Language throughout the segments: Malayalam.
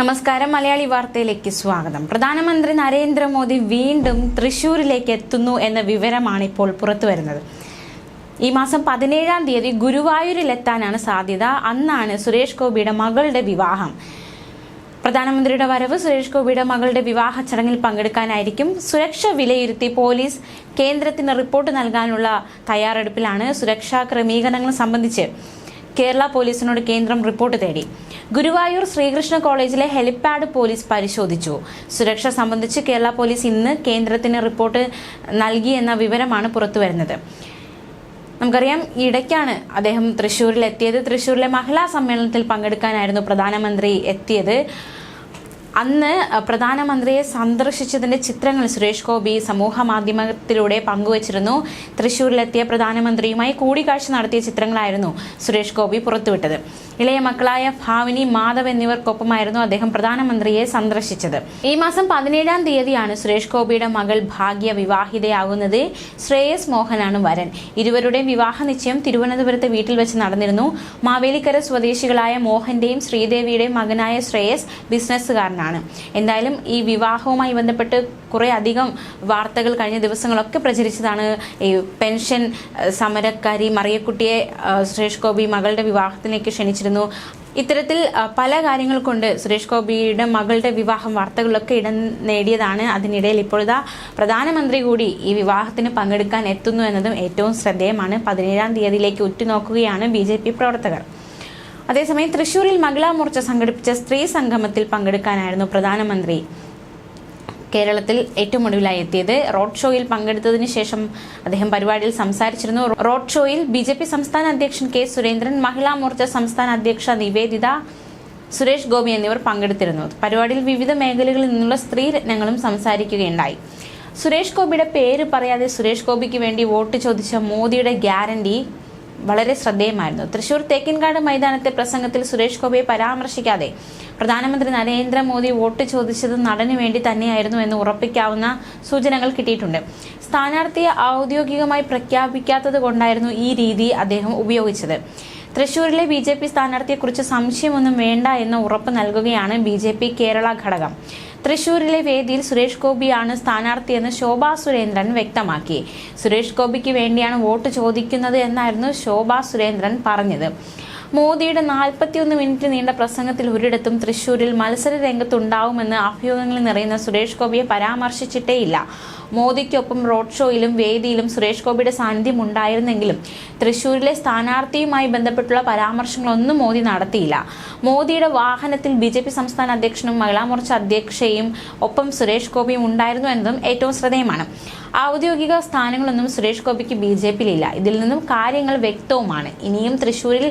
നമസ്കാരം. മലയാളി വാർത്തയിലേക്ക് സ്വാഗതം. പ്രധാനമന്ത്രി നരേന്ദ്രമോദി വീണ്ടും തൃശൂരിലേക്ക് എത്തുന്നു എന്ന വിവരമാണ് ഇപ്പോൾ പുറത്തുവരുന്നത് ഈ മാസം പതിനേഴാം തീയതി ഗുരുവായൂരിലെത്താനാണ് സാധ്യത. അന്നാണ് സുരേഷ് ഗോപിയുടെ മകളുടെ വിവാഹം. പ്രധാനമന്ത്രിയുടെ വരവ് സുരേഷ് ഗോപിയുടെ മകളുടെ വിവാഹ ചടങ്ങിൽ പങ്കെടുക്കാനായിരിക്കും. സുരക്ഷ വിലയിരുത്തി പോലീസ് കേന്ദ്രത്തിന് റിപ്പോർട്ട് നൽകാനുള്ള തയ്യാറെടുപ്പിലാണ് സുരക്ഷാ ക്രമീകരണങ്ങൾ സംബന്ധിച്ച് കേരള പോലീസിനോട് കേന്ദ്രം റിപ്പോർട്ട് തേടി. ഗുരുവായൂർ ശ്രീകൃഷ്ണ കോളേജിലെ ഹെലിപ്പാഡ് പോലീസ് പരിശോധിച്ചു. സുരക്ഷ സംബന്ധിച്ച് കേരള പോലീസ് ഇന്ന് കേന്ദ്രത്തിന് റിപ്പോർട്ട് നൽകിയെന്ന വിവരമാണ് പുറത്തുവരുന്നത്. നമുക്കറിയാം ഇടയ്ക്കാണ് അദ്ദേഹം തൃശ്ശൂരിൽ എത്തിയത് തൃശ്ശൂരിലെ മഹിളാ സമ്മേളനത്തിൽ പങ്കെടുക്കാനായിരുന്നു പ്രധാനമന്ത്രി എത്തിയത്. അന്ന് പ്രധാനമന്ത്രിയെ സന്ദർശിച്ചതിന്റെ ചിത്രങ്ങൾ സുരേഷ് ഗോപി സമൂഹ മാധ്യമത്തിലൂടെ പങ്കുവച്ചിരുന്നു. തൃശ്ശൂരിലെത്തിയ പ്രധാനമന്ത്രിയുമായി കൂടിക്കാഴ്ച നടത്തിയ ചിത്രങ്ങളായിരുന്നു സുരേഷ് ഗോപി പുറത്തുവിട്ടത്. ഇളയ മക്കളായ ഭാവിനി മാധവ് എന്നിവർക്കൊപ്പമായിരുന്നു അദ്ദേഹം പ്രധാനമന്ത്രിയെ സന്ദർശിച്ചത്. ഈ മാസം പതിനേഴാം തീയതിയാണ് സുരേഷ് ഗോപിയുടെ മകൾ ഭാഗ്യ വിവാഹിതയാകുന്നത് ശ്രേയസ് മോഹനാണ് വരൻ. ഇരുവരുടെയും വിവാഹ നിശ്ചയം തിരുവനന്തപുരത്തെ വീട്ടിൽ വെച്ച് നടന്നിരുന്നു. മാവേലിക്കര സ്വദേശികളായ മോഹന്റെയും ശ്രീദേവിയുടെയും മകനായ ശ്രേയസ് ബിസിനസ്സുകാരനാണ്. എന്തായാലും ഈ വിവാഹവുമായി ബന്ധപ്പെട്ട് കുറെ അധികം വാർത്തകൾ കഴിഞ്ഞ ദിവസങ്ങളൊക്കെ പ്രചരിച്ചതാണ്. ഈ പെൻഷൻ സമരക്കാരി മറിയക്കുട്ടിയെ സുരേഷ് ഗോപി മകളുടെ വിവാഹത്തിലേക്ക് ക്ഷണിച്ചിരുന്നു ഇത്തരത്തിൽ പല കാര്യങ്ങൾ കൊണ്ട് സുരേഷ് ഗോപിയുടെ മകളുടെ വിവാഹം വാർത്തകളിലൊക്കെ ഇടം നേടിയതാണ്. അതിനിടയിൽ ഇപ്പോഴത്തെ പ്രധാനമന്ത്രി കൂടി ഈ വിവാഹത്തിന് പങ്കെടുക്കാൻ എത്തുന്നു എന്നതും ഏറ്റവും ശ്രദ്ധേയമാണ്. പതിനേഴാം തീയതിയിലേക്ക് ഉറ്റുനോക്കുകയാണ് ബി ജെ പി പ്രവർത്തകർ. അതേസമയം തൃശൂരിൽ മഹിളാ മോർച്ച സംഘടിപ്പിച്ച സ്ത്രീ സംഗമത്തിൽ പങ്കെടുക്കാനായിരുന്നു പ്രധാനമന്ത്രി. കേരളത്തിൽ ഏറ്റവും ഒടുവിലായി എത്തിയത്. റോഡ് ഷോയിൽ പങ്കെടുത്തതിന് ശേഷം അദ്ദേഹം പരിപാടിയിൽ സംസാരിച്ചിരുന്നു. റോഡ് ഷോയിൽ ബി ജെ പി സംസ്ഥാന അധ്യക്ഷൻ കെ സുരേന്ദ്രൻ മഹിളാ മോർച്ച സംസ്ഥാന അധ്യക്ഷ നിവേദിത സുരേഷ് ഗോപി എന്നിവർ പങ്കെടുത്തിരുന്നു. പരിപാടിയിൽ വിവിധ മേഖലകളിൽ നിന്നുള്ള സ്ത്രീ രത്നങ്ങളും സംസാരിക്കുകയുണ്ടായി. സുരേഷ് ഗോപിയുടെ പേര് പറയാതെ സുരേഷ് ഗോപിക്ക് വേണ്ടി വോട്ട് ചോദിച്ച മോദിയുടെ ഗ്യാരണ്ടി വളരെ ശ്രദ്ധേയമായിരുന്നു. തൃശൂർ തേക്കിൻകാട് മൈതാനത്തെ പ്രസംഗത്തിൽ സുരേഷ് ഗോപിയെ പരാമർശിക്കാതെ പ്രധാനമന്ത്രി നരേന്ദ്രമോദി വോട്ട് ചോദിച്ചത് നടനു വേണ്ടി തന്നെയായിരുന്നു എന്ന് ഉറപ്പിക്കാവുന്ന സൂചനകൾ കിട്ടിയിട്ടുണ്ട്. സ്ഥാനാർത്ഥിയെ ഔദ്യോഗികമായി പ്രഖ്യാപിക്കാത്തത് കൊണ്ടായിരുന്നു ഈ രീതി അദ്ദേഹം ഉപയോഗിച്ചത്. തൃശൂരിലെ ബി ജെ പി സ്ഥാനാർത്ഥിയെക്കുറിച്ച് സംശയമൊന്നും വേണ്ട എന്ന് ഉറപ്പ് നൽകുകയാണ് ബി ജെ പി കേരള ഘടകം. തൃശൂരിലെ വേദിയിൽ സുരേഷ് ഗോപിയാണ് സ്ഥാനാർത്ഥിയെന്ന് ശോഭാ സുരേന്ദ്രൻ വ്യക്തമാക്കി. സുരേഷ് ഗോപിക്ക് വേണ്ടിയാണ് വോട്ട് ചോദിക്കുന്നത് എന്നായിരുന്നു ശോഭാ സുരേന്ദ്രൻ പറഞ്ഞത്. മോദിയുടെ നാൽപ്പത്തിയൊന്ന് മിനിറ്റ് നീണ്ട പ്രസംഗത്തിൽ ഒരിടത്തും തൃശൂരിൽ മത്സര രംഗത്തുണ്ടാവുമെന്ന് അഭ്യൂഹങ്ങളിൽ നിറയുന്ന സുരേഷ് ഗോപിയെ പരാമർശിച്ചിട്ടേയില്ല. മോദിക്കൊപ്പം റോഡ് ഷോയിലും വേദിയിലും സുരേഷ് ഗോപിയുടെ സാന്നിധ്യം ഉണ്ടായിരുന്നെങ്കിലും തൃശൂരിലെ സ്ഥാനാർത്ഥിയുമായി ബന്ധപ്പെട്ടുള്ള പരാമർശങ്ങളൊന്നും മോദി നടത്തിയില്ല. മോദിയുടെ വാഹനത്തിൽ ബി ജെ പി സംസ്ഥാന അധ്യക്ഷനും മഹിളാ മോർച്ച അധ്യക്ഷയും ഒപ്പം സുരേഷ് ഗോപിയും ഉണ്ടായിരുന്നു എന്നതും ഏറ്റവും ശ്രദ്ധേയമാണ്. ഔദ്യോഗിക സ്ഥാനങ്ങളൊന്നും സുരേഷ് ഗോപിക്ക് ബി ജെ പിയിലില്ല. ഇതിൽ നിന്നും കാര്യങ്ങൾ വ്യക്തവുമാണ്. ഇനിയും തൃശ്ശൂരിൽ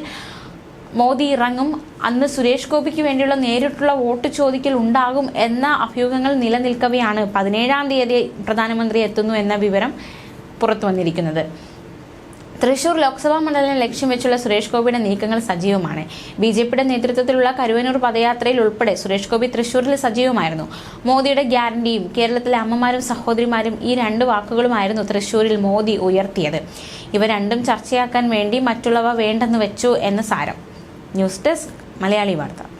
മോദി ഇറങ്ങും. അന്ന് സുരേഷ് ഗോപിക്ക് വേണ്ടിയുള്ള നേരിട്ടുള്ള വോട്ട് ചോദിക്കൽ ഉണ്ടാകും എന്ന അഭ്യൂഹങ്ങൾ നിലനിൽക്കവെയാണ് പതിനേഴാം തീയതി പ്രധാനമന്ത്രി എത്തുന്നു എന്ന വിവരം പുറത്തു വന്നിരിക്കുന്നത്. തൃശൂർ ലോക്സഭാ മണ്ഡലം ലക്ഷ്യം വെച്ചുള്ള സുരേഷ് ഗോപിയുടെ നീക്കങ്ങൾ സജീവമാണ്. ബി ജെ പിയുടെ നേതൃത്വത്തിലുള്ള കരുവനൂർ പദയാത്രയിൽ ഉൾപ്പെടെ സുരേഷ് ഗോപി തൃശൂരിൽ സജീവമായിരുന്നു. മോദിയുടെ ഗ്യാരണ്ടിയും കേരളത്തിലെ അമ്മമാരും സഹോദരിമാരും ഈ രണ്ട് വാക്കുകളുമായിരുന്നു തൃശൂരിൽ മോദി ഉയർത്തിയത്. ഇവ രണ്ടും ചർച്ചയാക്കാൻ വേണ്ടി മറ്റുള്ളവ വേണ്ടെന്ന് വെച്ചു എന്ന് സാരം. ന്യൂസ് ഡെസ്ക് മലയാളി വാർത്ത.